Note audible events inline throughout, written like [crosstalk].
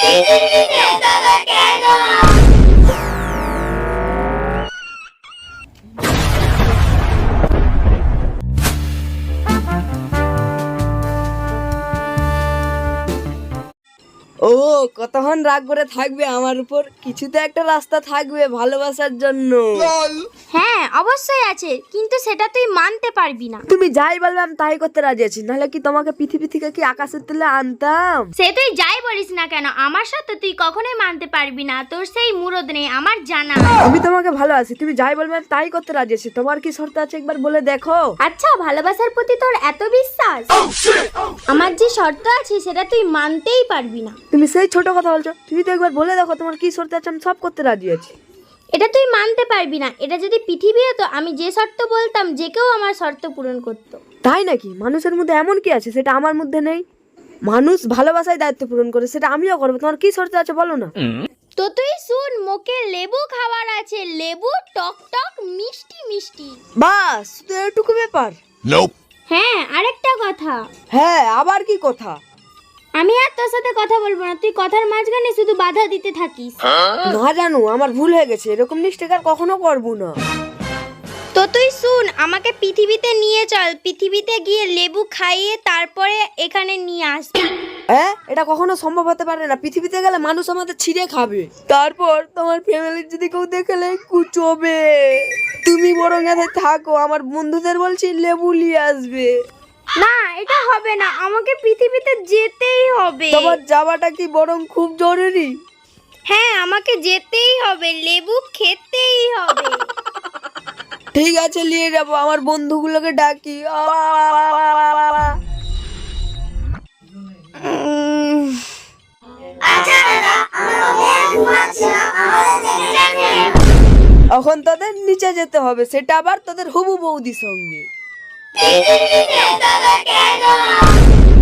Sí, sí, sí, sí, ও কতক্ষণ রাগ করে থাকবে আমার উপর? কিছু তো একটা রাস্তা থাকবে ভালোবাসার জন্য। হ্যাঁ অবশ্যই আছে কিন্তু সেটা তুই মানতে পারবি না। তুমি যাই বলবে আমি তাই করতে রাজি আছি। নাহলে কি তোমাকে পৃথিবী থেকে কি আকাশের তুলে আনতাম? সে তুই যাই বলিস না কেন আমার সাথে তুই কখনোই মানতে পারবি না। তোর সেই মুরদ নেই আমার জানা। আমি তোমাকে ভালোবাসি তুমি যাই বলবে আমি তাই করতে রাজি আছি। তোমার কি শর্ত আছে একবার বলে দেখো? আচ্ছা ভালোবাসার প্রতি তোর এত বিশ্বাস? আমার যে শর্ত আছে সেটা তুই মানতেই পারবি না। তুমি সেই ছোট কথা বলছো। তুমি তো একবার বলে দেখো তোমার কি শর্ত আছে আমি সব করতে রাজি আছি। এটা তুই মানতে পারবি না। এটা যদি পৃথিবী হতো আমি যে শর্ত বলতাম যে কেউ আমার শর্ত পূরণ করতো। তাই নাকি? মানুষের মধ্যে এমন কি আছে সেটা আমার মধ্যে নেই? মানুষ ভালোবাসায় দায়িত্ব পূরণ করে সেটা আমিও করব। তোমার কি শর্ত আছে বলো না। তো তুই শুন মুখে লেবু খাবার আছে। লেবু টক টক মিষ্টি মিষ্টি। বাস শুধু এটুকু ব্যাপার. হ্যাঁ আরেকটা কথা। হ্যাঁ আবার কি কথা? আমি আর তোর সাথে কথা বলব না। তুই কথার মাঝখানে শুধু বাধা দিতে থাকিস। না জানো আমার ভুল হয়ে গেছে। এরকম নিষ্ঠেক আর কখনো করব না। তো তুই শুন আমাকে পৃথিবীতে নিয়ে চল। পৃথিবীতে গিয়ে লেবু খাইয়ে তারপরে এখানে নিয়ে আসবি হ্যাঁ? এটা কখনো সম্ভব হতে পারে না। পৃথিবীতে গেলে মানুষ আমাদের ছিঁড়ে খাবে। তারপর তোমার ফ্যামিলির যদি কেউ দেখলে কুচোবে। তুমি বরং এতে থাকো। আমার বন্ধুদের বলছি লেবু নিয়ে আসবে। না এটা হবে না। আমাকে পৃথিবীতে যেতেই হবে। তোমার যাওয়াটা কি বরং খুব জরুরি? হ্যাঁ আমাকে যেতেই হবে। লেবু খেতেই হবে। ঠিক আছে নিয়ে যাব। আমার বন্ধুগুলোকে ডাকি। এখন তাদের নিচে যেতে হবে। সেটা আবার তোদের হবু বৌদির সঙ্গে।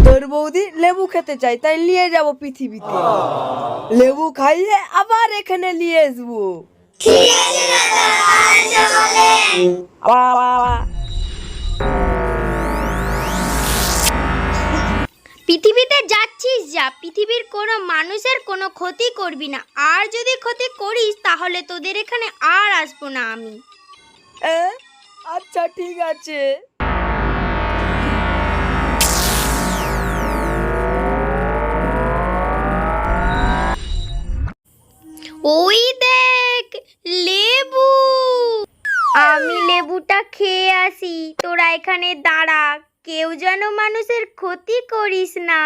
তোর বৌদি লেবু খেতে চাই তাই নিয়ে যাব পৃথিবীতে। লেবু খাইয়ে আবার এখানে নিয়ে আসব। পৃথিবীতে যাচ্ছিস যা পৃথিবীর কোনো মানুষের কোনো ক্ষতি করবি না। আর যদি ক্ষতি করিস তাহলে তোদের এখানে আর আসব না আমি। আচ্ছা ঠিক আছে। এখানে দাঁড়া, কেউ যেন মানুষের ক্ষতি করিস না।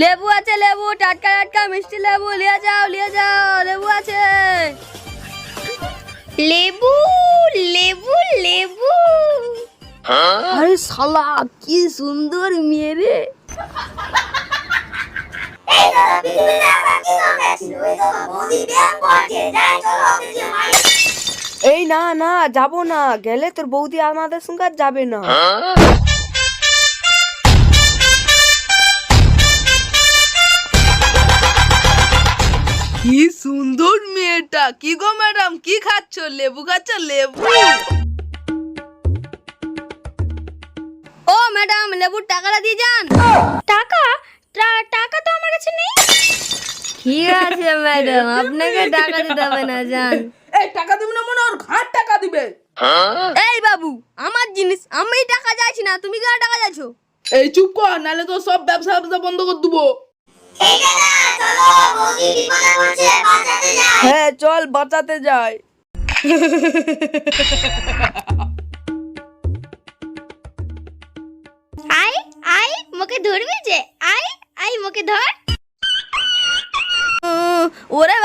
লেবু আছে, লেবু, টাটকা টাটকা, মিষ্টি লেবু, লিয়ে যাও লিয়ে যাও, লেবু আছে। লেবু লেবু লেবু। আরে শালা, কি সুন্দর মেয়ে রে। এই না না যাব না। গেলে তোর বৌদি আমাদের সঙ্গে যাবে না। কি সুন্দর মেয়েটা। কি গো ম্যাডাম কি খাচ্ছ? লেবু খাচ্ছ? লেবু। ও ম্যাডাম লেবুর টাকাটা দিয়ে যান। টাকা? টাকা তো আমার কাছে নেই। ঠিক আছে ম্যাডাম? আপনাকে টাকা দিতে হবে না যান। এই টাকা দিবে না মনে ওর ঘাট টাকা দিবে। এই বাবু আমার জিনিস আমি টাকা চাইছি না তুমি কেন টাকা চাইছো? এই চুপ কর নাহলে তো সব ব্যবসা ব্যবসা বন্ধ করে দেবো। হ্যাঁ চল বাঁচাতে যাই। আই আই মোকে ধরবি যে? আই আই মোকে ধর। ওরে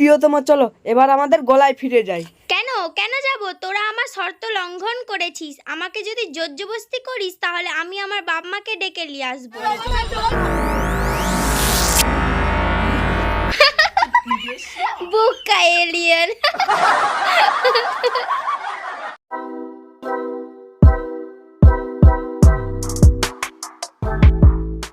প্রিয়তমা চলো এবার আমাদের গলায় ফিরে যাই। কেন? কেন যাব? তোরা আমার শর্ত লঙ্ঘন করেছিস। আমাকে যদি জোরজবস্তি করিস তাহলে আমি আমার বাপ মাকে ডেকে নিয়ে আসব। [laughs] বুক এলিয়েন।